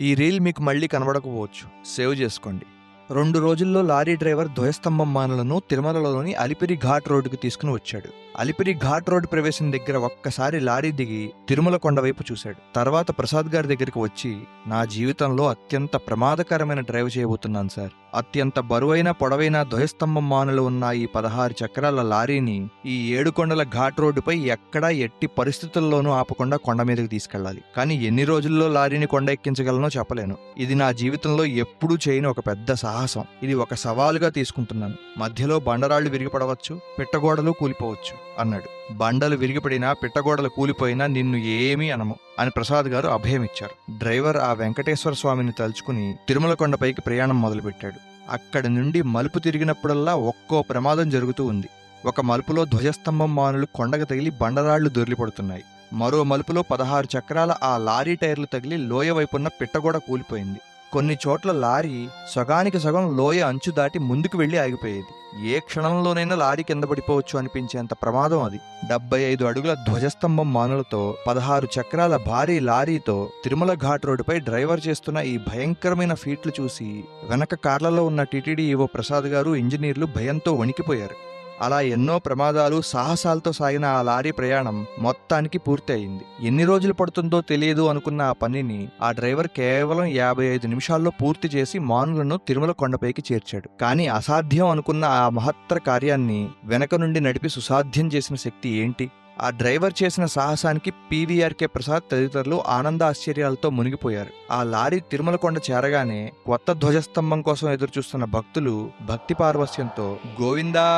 ఈ రీల్ మీకు మళ్ళీ కనబడకపోవచ్చు. సేవ్ చేసుకోండి. రెండు రోజుల్లో లారీ డ్రైవర్ ధ్వజస్తంభం మానలను తిరుమలలోని అలిపిరి ఘాట్ రోడ్డుకు తీసుకుని వచ్చాడు. అలిపిరి ఘాట్ రోడ్డు ప్రవేశం దగ్గర ఒక్కసారి లారీ దిగి తిరుమల కొండ వైపు చూశాడు. తర్వాత ప్రసాద్ గారి దగ్గరికి వచ్చి నా జీవితంలో అత్యంత ప్రమాదకరమైన డ్రైవ్ చేయబోతున్నాను సార్. అత్యంత బరువైన పొడవైన ధ్వజస్తంభం మానులు ఉన్న ఈ పదహారు చక్రాల లారీని ఈ ఏడుకొండల ఘాట్ రోడ్డుపై ఎక్కడా ఎట్టి పరిస్థితుల్లోనూ ఆపకుండా కొండ మీదకి తీసుకెళ్ళాలి. కానీ ఎన్ని రోజుల్లో లారీని కొండ ఎక్కించగలనో చెప్పలేను. ఇది నా జీవితంలో ఎప్పుడూ చేయని ఒక పెద్ద సాహసం. ఇది ఒక సవాలుగా తీసుకుంటున్నాను. మధ్యలో బండరాళ్ళు విరిగిపడవచ్చు పిట్టగోడలు కూలిపోవచ్చు అన్నాడు. బండలు విరిగిపడినా పిట్టగోడలు కూలిపోయినా నిన్ను ఏమీ అనము అని ప్రసాద్ గారు అభయమిచ్చారు. డ్రైవర్ ఆ వెంకటేశ్వర స్వామిని తలుచుకుని తిరుమల కొండపైకి ప్రయాణం మొదలుపెట్టాడు. అక్కడి నుండి మలుపు తిరిగినప్పుడల్లా ఒక్కో ప్రమాదం జరుగుతూ ఉంది. ఒక మలుపులో ధ్వజస్తంభం మానులు కొండకు తగిలి బండరాళ్ళు దొరిలిపడుతున్నాయి. మరో మలుపులో పదహారు చక్రాల ఆ లారీ టైర్లు తగిలి లోయ వైపున్న పిట్టగోడ కూలిపోయింది. కొన్ని చోట్ల లారీ సగానికి సగం లోయ అంచు దాటి ముందుకు వెళ్ళి ఆగిపోయేది. ఏ క్షణంలోనైనా లారీ కింద పడిపోవచ్చు అనిపించేంత ప్రమాదం అది. డెబ్బై ఐదు అడుగుల ధ్వజస్తంభం మానులతో పదహారు చక్రాల భారీ లారీతో తిరుమల ఘాట్ రోడ్డుపై డ్రైవర్ చేస్తున్న ఈ భయంకరమైన ఫీట్లు చూసి వెనక కార్లలో ఉన్న టీటీడీ ఈవో ప్రసాద్ గారు ఇంజనీర్లు భయంతో వణికిపోయారు. అలా ఎన్నో ప్రమాదాలు సాహసాలతో సాగిన ఆ లారీ ప్రయాణం మొత్తానికి పూర్తి అయింది ఎన్ని రోజులు పడుతుందో తెలియదు అనుకున్న ఆ పనిని ఆ డ్రైవర్ కేవలం యాభై ఐదు నిమిషాల్లో పూర్తి చేసి మానులను తిరుమల కొండపైకి చేర్చాడు. కానీ అసాధ్యం అనుకున్న ఆ మహత్తర కార్యాన్ని వెనక నుండి నడిపి సుసాధ్యం చేసిన శక్తి ఏంటి? ఆ డ్రైవర్ చేసిన సాహసానికి పీవీఆర్కే ప్రసాద్ తదితరులు ఆనంద ఆశ్చర్యాలతో మునిగిపోయారు. ఆ లారీ తిరుమలకొండ చేరగానే కొత్త ధ్వజస్తంభం కోసం ఎదురుచూస్తున్న భక్తులు భక్తి పార్వస్యంతో గోవిందా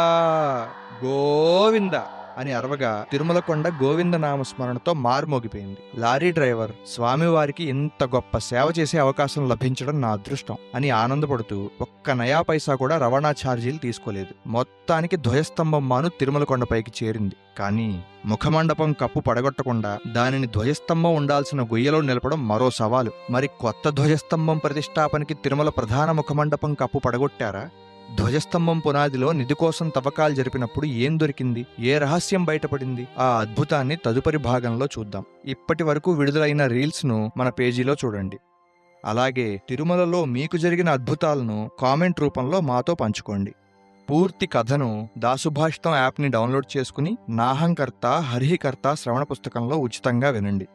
గోవిందా అని అరవగా తిరుమలకొండ గోవింద నామస్మరణతో మారుమోగిపోయింది. లారీ డ్రైవర్ స్వామివారికి ఇంత గొప్ప సేవ చేసే అవకాశం లభించడం నా అదృష్టం అని ఆనందపడుతూ ఒక్క నయా పైసా కూడా రవాణా ఛార్జీలు తీసుకోలేదు. మొత్తానికి ధ్వజస్తంభం మాను తిరుమలకొండపైకి చేరింది. కానీ ముఖమండపం కప్పు పడగొట్టకుండా దానిని ధ్వజస్తంభం ఉండాల్సిన గుయ్యలో నిలపడం మరో సవాలు. మరి కొత్త ధ్వజస్తంభం ప్రతిష్టాపనకి తిరుమల ప్రధాన ముఖమండపం కప్పు పడగొట్టారా? ధ్వజస్తంభం పునాదిలో నిధి కోసం తవ్వకాలు జరిపినప్పుడు ఏం దొరికింది? ఏ రహస్యం బయటపడింది? ఆ అద్భుతాన్ని తదుపరి భాగంలో చూద్దాం. ఇప్పటి వరకు విడుదలైన రీల్స్ను మన పేజీలో చూడండి. అలాగే తిరుమలలో మీకు జరిగిన అద్భుతాలను కామెంట్ రూపంలో మాతో పంచుకోండి. పూర్తి కథను దాసుభాషితం యాప్ని డౌన్లోడ్ చేసుకుని నాహంకర్త హరిహికర్త శ్రవణ పుస్తకంలో ఉచితంగా వినండి.